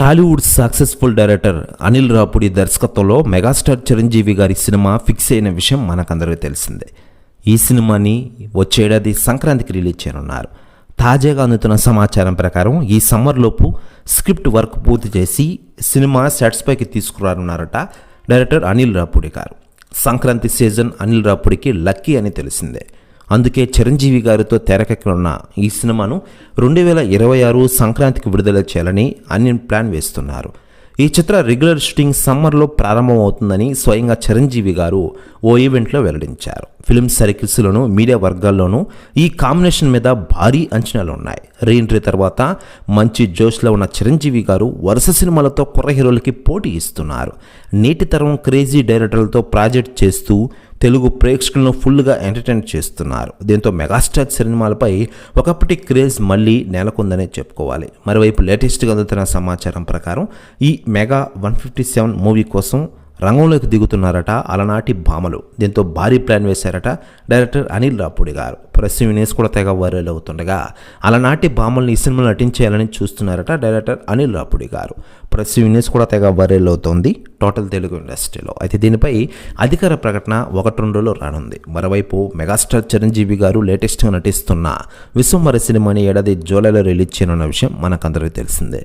Tollywood successful director Anil రాపుడి దర్శకత్వంలో megastar Chiranjeevi గారి cinema fix అయిన విషయం మనకందరికీ తెలిసిందే. ఈ సినిమాని వచ్చేడాది సంక్రాంతికి రిలీజ్ చేయనున్నారు. తాజాగా అందుతున్న సమాచారం ప్రకారం ఈ సమ్మర్లోపు స్క్రిప్ట్ వర్క్ పూర్తి చేసి సినిమా సెట్స్ పైకి తీసుకురానున్నారట డైరెక్టర్ అనిల్ రాపుడి గారు. సంక్రాంతి సీజన్ అనిల్ రాపుడికి లక్కీ అని తెలిసిందే. అందుకే చిరంజీవి గారితో తెరకెక్కనున్న ఈ సినిమాను రెండు వేల ఇరవై ఆరు సంక్రాంతికి విడుదల చేయాలని అన్ని ప్లాన్ వేస్తున్నారు. ఈ చిత్ర రెగ్యులర్ షూటింగ్ సమ్మర్లో ప్రారంభమవుతుందని స్వయంగా చిరంజీవి గారు ఓ ఈవెంట్లో వెల్లడించారు. ఫిల్మ్ సర్కిల్స్లోనూ మీడియా వర్గాల్లోనూ ఈ కాంబినేషన్ మీద భారీ అంచనాలు ఉన్నాయి. రీఎంట్రీ తర్వాత మంచి జోష్లో ఉన్న చిరంజీవి గారు వరుస సినిమాలతో కుర్ర హీరోలకి పోటీ ఇస్తున్నారు. నేటి తరం క్రేజీ డైరెక్టర్లతో ప్రాజెక్ట్ చేస్తూ తెలుగు ప్రేక్షకులను ఫుల్గా ఎంటర్టైన్ చేస్తున్నారు. దీంతో మెగాస్టార్ సినిమాలపై ఒకప్పటి క్రేజ్ మళ్ళీ నెలకొందనే చెప్పుకోవాలి. మరోవైపు లేటెస్ట్గా అందుతున్న సమాచారం ప్రకారం ఈ mega one fifty seven movie కోసం రంగంలోకి దిగుతున్నారట అలనాటి భామలు. దీంతో భారీ ప్లాన్ వేశారట డైరెక్టర్ అనిల్ రాపుడి గారు. ప్రెస్ వినేష్ కూడా తెగ వైరల్ అవుతుండగా అలనాటి భామల్ని ఈ సినిమాలో నటించేయాలని చూస్తున్నారట డైరెక్టర్ అనిల్ రాపుడి గారు. ప్రెస్ వినేష్ కూడా తెగ వైరల్ అవుతోంది టోటల్ తెలుగు ఇండస్ట్రీలో. అయితే దీనిపై అధికార ప్రకటన ఒకటి రెండులో రానుంది. మరోవైపు మెగాస్టార్ చిరంజీవి గారు లేటెస్ట్గా నటిస్తున్న విశ్వంవర సినిమాని ఏడాది జూలైలో రిలీజ్ చేయనున్న విషయం మనకందరికీ తెలిసిందే.